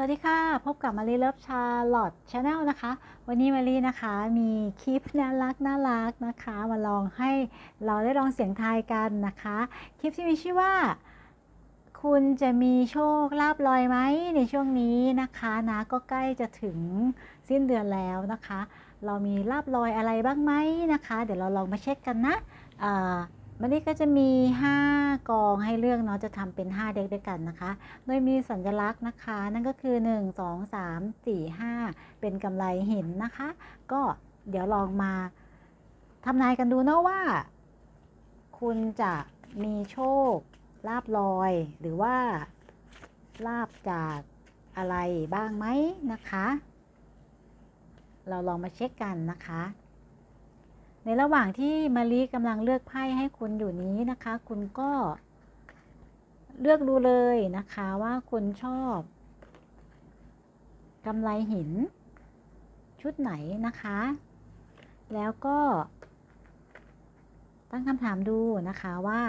สวัสดีค่ะ พบกับมารีเลิฟชาร์ลอตชาแนลนะคะ วันนี้มารีนะคะมีคลิปน่ารักน่ารักนะคะ มาลองให้เราได้ลองเสียงทายกันนะคะ คลิปที่มีชื่อว่า คุณจะมีโชคลาภลอยไหมในช่วงนี้นะคะนะก็ใกล้จะถึงสิ้นเดือนแล้วนะคะ เรามีลาบลอยอะไรบ้างไหมนะคะ เดี๋ยวเราลองมาเช็คกันนะ วันนี้ก็จะมี 5 กองให้เลือกเนาะจะทำเป็น 5 เด็กด้วยกันนะคะ โดยมีสัญลักษณ์นะคะ นั่นก็คือ 1 2 3 4 5 เป็นกำไรหินนะคะ ก็เดี๋ยวลองมาทำนายกันดูเนาะว่า คุณจะมีโชคลาบลอย หรือว่าลาบจากอะไรบ้างไหมนะคะ เราลองมาเช็คกันนะคะ ในระหว่างที่มารีกำลังเลือกไพ่ให้คุณอยู่นี้นะคะ คุณก็เลือกดูเลยนะคะว่าคุณชอบกำไรหิน ชุดไหนนะคะ แล้วก็ ตั้งคำถามดูนะคะว่า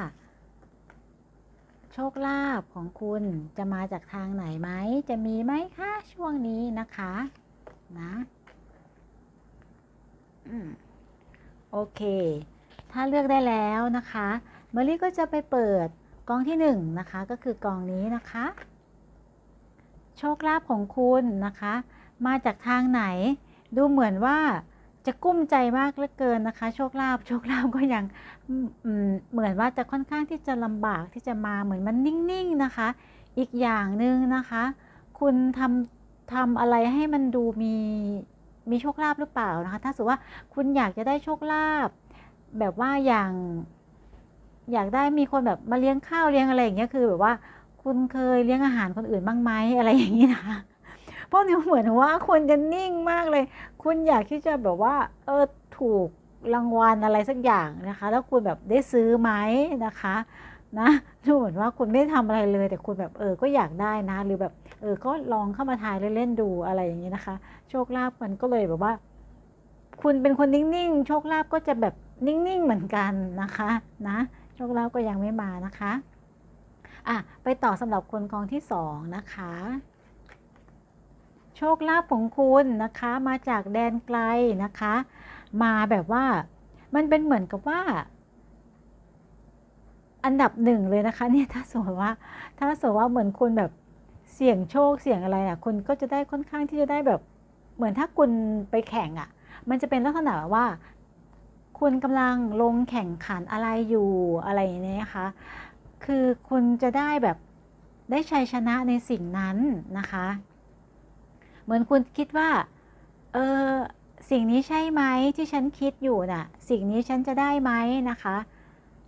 โชคลาภของคุณจะมาจากทางไหนไหม จะมีไหมคะช่วงนี้นะคะ นะ อืม โอเค ถ้าเลือกได้แล้วนะคะเมอรี่ก็จะไปเปิดกองที่1นนะคะก็คือกองนี้นะคะ โชคลาภของคุณนะคะ มาจากทางไหน ดูเหมือนว่าจะกุ้มใจมากเหลือเกินนะคะ โชคลาภโชคลาภก็ยังเหมือนว่าจะค่อนข้างที่จะลำบากที่จะมาเหมือนมันนิ่งๆนะคะ อีกอย่างหนึ่งนะคะ คุณทำทำอะไรให้มันดูมี มีโชคลาภหรือเปล่านะคะ ถ้าสมมติว่าคุณอยากจะได้โชคลาภแบบว่าอย่าง อยากได้มีคนแบบมาเลี้ยงข้าวเลี้ยงอะไรอย่างเงี้ยคือแบบว่าคุณเคยเลี้ยงอาหารคนอื่นบ้างไหมอะไรอย่างนี้นะคะเพราะเนี่ยเหมือนว่าคุณจะนิ่งมากเลย คุณอยากที่จะแบบว่า เออถูกรางวัลอะไรสักอย่างนะคะ แล้วคุณแบบได้ซื้อไหมนะคะ นะ ว่าคุณไม่ได้ทำอะไรเลย แต่คุณแบบเออก็อยากได้นะ หรือแบบเออก็ลองเข้ามาทายเล่นๆดูอะไรอย่างนี้นะคะ โชคลาภมันก็เลยแบบว่า คุณเป็นคนนิ่งๆโชคลาภก็จะแบบนิ่งๆเหมือนกันนะคะนะโชคลาภก็ยังไม่มานะคะอะไปต่อสำหรับคนกองที่สองนะคะโชคลาภของคุณนะคะมาจากแดนไกลนะคะ มาแบบว่ามันเป็นเหมือนกับว่า อันดับหนึ่งเลยนะคะเนี่ยถ้าสมมติว่าถ้าสมมติว่าเหมือนคุณแบบเสี่ยงโชคเสี่ยงอะไรอะคุณก็จะได้ค่อนข้างที่จะได้แบบเหมือนถ้าคุณไปแข่งอะ มันจะเป็นลักษณะว่า คุณกำลังลงแข่งขันอะไรอยู่อะไรอย่างนี้นะคะ คือคุณจะได้แบบได้ชัยชนะในสิ่งนั้นนะคะ เหมือนคุณคิดว่า เออสิ่งนี้ใช่ไหมที่ฉันคิดอยู่น่ะ สิ่งนี้ฉันจะได้ไหมนะคะ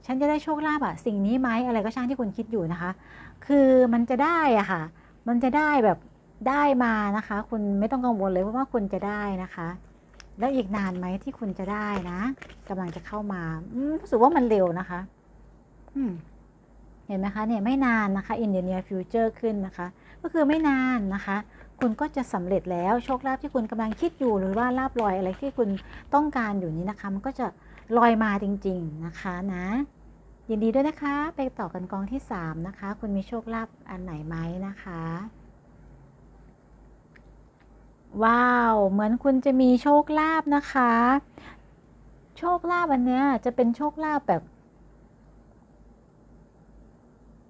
ฉันจะได้โชคลาภอะสิ่งนี้ไหมอะไรก็ช่างที่คุณคิดอยู่นะคะ คือมันจะได้อะค่ะ มันจะได้แบบได้มานะคะ คุณไม่ต้องกังวลเลยเพราะว่าคุณจะได้นะคะ แล้วอีกนานไหมที่คุณจะได้นะกำลังจะเข้ามารู้สึกว่ามันเร็วนะคะ อืมเห็นไหมคะเนี่ยไม่นานนะคะ in the near future ขึ้นนะคะ ก็คือไม่นานนะคะ คุณก็จะสำเร็จแล้วโชคลาภที่คุณกำลังคิดอยู่หรือว่าลาบลอยอะไรที่คุณต้องการอยู่นี้นะคะ มันก็จะ ลอยมาจริง ๆ นะคะนะยินดีด้วยนะคะ ไปต่อกันกองที่ 3 นะคะ คุณมีโชคลาภอันไหนไหมนะคะ ว้าว เหมือนคุณจะมีโชคลาภนะคะ โชคลาภอันเนี้ยจะเป็นโชคลาภแบบ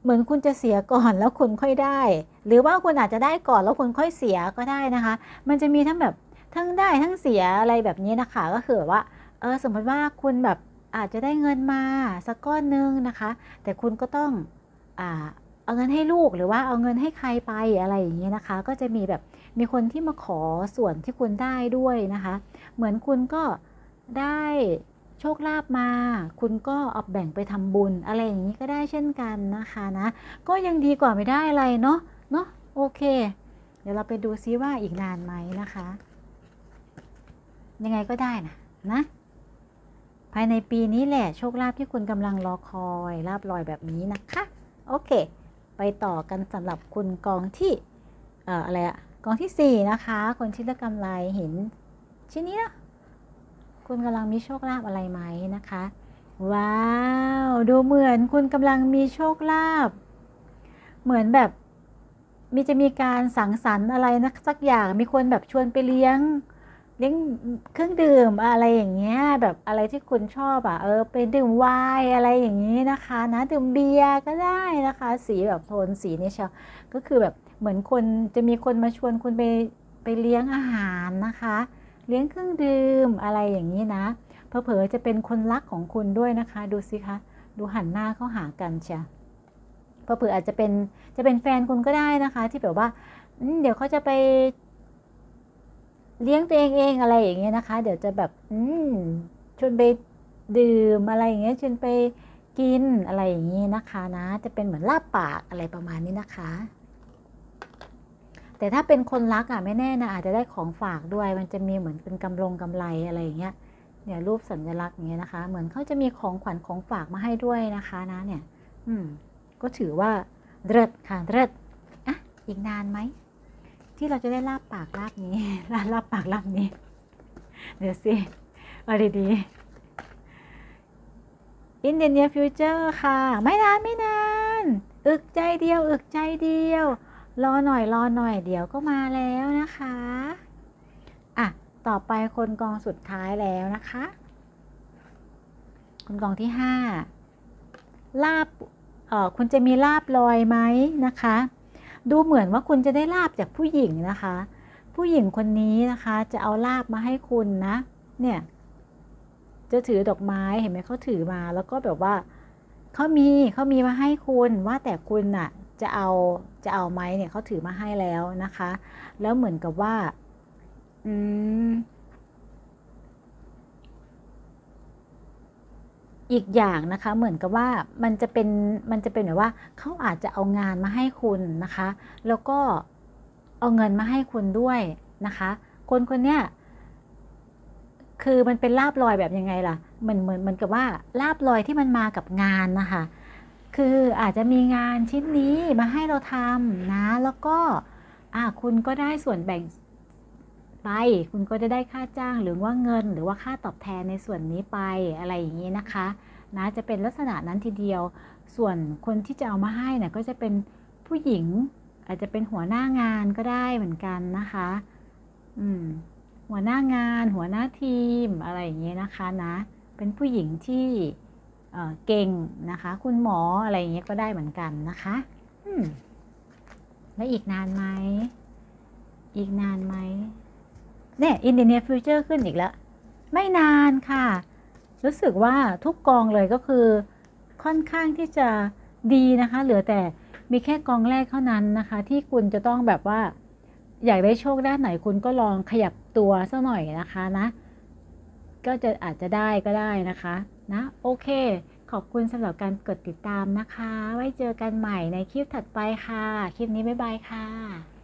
เหมือนคุณจะเสียก่อนแล้วคุณค่อยได้ หรือว่าคุณอาจจะได้ก่อนแล้วคุณค่อยเสียก็ได้นะคะ มันจะมีทั้งแบบทั้งได้ทั้งเสียอะไรแบบนี้นะคะ ก็คือแบบว่า เออสมมติว่าคุณแบบอาจจะได้เงินมาสักก้อนนึงนะคะ แต่คุณก็ต้องอ่าเอาเงินให้ลูกหรือว่าเอาเงินให้ใครไปอะไรอย่างนี้ยนะคะ ก็จะมีแบบมีคนที่มาขอส่วนที่คุณได้ด้วยนะคะ เหมือนคุณก็ได้โชคลาภมา คุณก็เอาแบ่งไปทำบุญ อะไรอย่างนี้ก็ได้เช่นกันนะคะนะ ก็ยังดีกว่าไม่ได้อะไรเนาะเนาะโอเค เดี๋ยวเราไปดูซิว่าอีกนานไหมนะคะ ยังไงก็ได้นะนะ ภายในปีนี้แหละโชคลาภที่คุณกำลังรอคอยลาบลอยแบบนี้นะคะ โอเค ไปต่อกันสำหรับคุณกองที่เอ่ออะไรอะกองที่ 4 นะคะ คนที่ได้กำไรเห็นชิ้นนี้นะคุณกำลังมีโชคลาภอะไรไหมนะคะ ว้าว ดูเหมือนคุณกำลังมีโชคลาภเหมือนแบบมีจะมีการสังสรรค์อะไรนะสักอย่างมีคนแบบชวนไปเลี้ยง เลี้ยงเครื่องดื่มอะไรอย่างเงี้ยแบบอะไรที่คุณชอบอะเออไปดื่มไวน์อะไรอย่างนี้นะคะนะดื่มเบียร์ก็ได้นะคะ สีแบบโทนสีนี่เชียวก็คือแบบเหมือนคนจะมีคนมาชวนคุณไปไปเลี้ยงอาหารนะคะ เลี้ยงเครื่องดื่มอะไรอย่างนี้นะเผลอๆจะเป็นคนรักของคุณด้วยนะคะ ดูสิคะดูหันหน้าเข้าหากันเชียวเผลอๆอาจจะเป็นจะเป็นแฟนคุณก็ได้นะคะ ที่แบบว่าเดี๋ยวเขาจะไป เลี้ยงตัวเองเองอะไรอย่างเงี้ยนะคะ เดี๋ยวจะแบบ อืมชวนไปดื่มอะไรอย่างเงี้ยชวนไปกินอะไรอย่างงี้นะคะนะ จะเป็นเหมือนลาบปากอะไรประมาณนี้นะคะ แต่ถ้าเป็นคนรักอะไม่แน่นะอาจจะได้ของฝากด้วย มันจะมีเหมือนเป็นกำลงกำไรอะไรอย่างเงี้ยเนี่ยรูปสัญลักษณ์อย่างเงี้ยนะคะ เหมือนเขาจะมีของขวัญของฝากมาให้ด้วยนะคะนะเนี่ย อืม ก็ถือว่าเลิศค่ะเลิศอะอีกนานไหม ที่เราจะได้ลาบปากลาบนี้ลาบลาบปากลาบนี้ เดี๋ยวสิเอาดีๆ In the near future ค่ะ ไม่นานไม่นาน อึกใจเดียว อึกใจเดียว รอหน่อยรอหน่อยเดี๋ยวก็มาแล้วนะคะอะต่อไปคนกองสุดท้ายแล้วนะคะ คนกองที่ห้าลาบเออคุณจะมีลาบลอยไหมนะคะ ดูเหมือนว่าคุณจะได้ลาบจากผู้หญิงนะคะ ผู้หญิงคนนี้นะคะจะเอาลาบมาให้คุณนะ เนี่ย จะถือดอกไม้เห็นไหมเขาถือมาแล้วก็แบบว่าเขามีเขามีมาให้คุณว่าแต่คุณน่ะ จะเอาจะเอาไหมเนี่ยเขาถือมาให้แล้วนะคะ แล้วเหมือนกับว่า อืม อีกอย่างนะคะเหมือนกับว่ามันจะเป็นมันจะเป็นแบบว่าเขาอาจจะเอางานมาให้คุณนะคะ แล้วก็เอาเงินมาให้คุณด้วยนะคะ คนคนเนี้ยคือมันเป็นลาบลอยแบบยังไงล่ะเหมือนเหมือนเหมือนกับว่าลาบลอยที่มันมากับงานนะคะ คืออาจจะมีงานชิ้นนี้มาให้เราทำนะ แล้วก็อ่าคุณก็ได้ส่วนแบ่ง ไป คุณก็จะได้ค่าจ้างหรือว่าเงิน หรือว่าค่าตอบแทนในส่วนนี้ไปอะไรอย่างนี้นะคะนะจะเป็นลักษณะนั้นทีเดียว ส่วนคนที่จะเอามาให้เนี่ยก็จะเป็นผู้หญิง อาจจะเป็นหัวหน้างานก็ได้เหมือนกันนะคะอืมหัวหน้างาน หัวหน้าทีมอะไรอย่างเงี้ยนะคะนะเป็นผู้หญิงที่เเก่งนะคะ คุณหมออะไรอย่างเงี้ยก็ได้เหมือนกันนะคะอืมแล้วอีกนานไหม อีกนานไหม เนี่ย in the near future ขึ้นอีกแล้ว ไม่นานค่ะ รู้สึกว่าทุกกองเลยก็คือค่อนข้างที่จะดีนะคะ เหลือแต่มีแค่กองแรกเท่านั้นนะคะ ที่คุณจะต้องแบบว่า อยากได้โชคด้านไหนคุณก็ลองขยับตัวสักหน่อยนะคะนะ ก็จะอาจจะได้ก็ได้นะคะนะโอเค ขอบคุณสำหรับการกดติดตามนะคะ ไว้เจอกันใหม่ในคลิปถัดไปค่ะ คลิปนี้บ๊ายบายค่ะ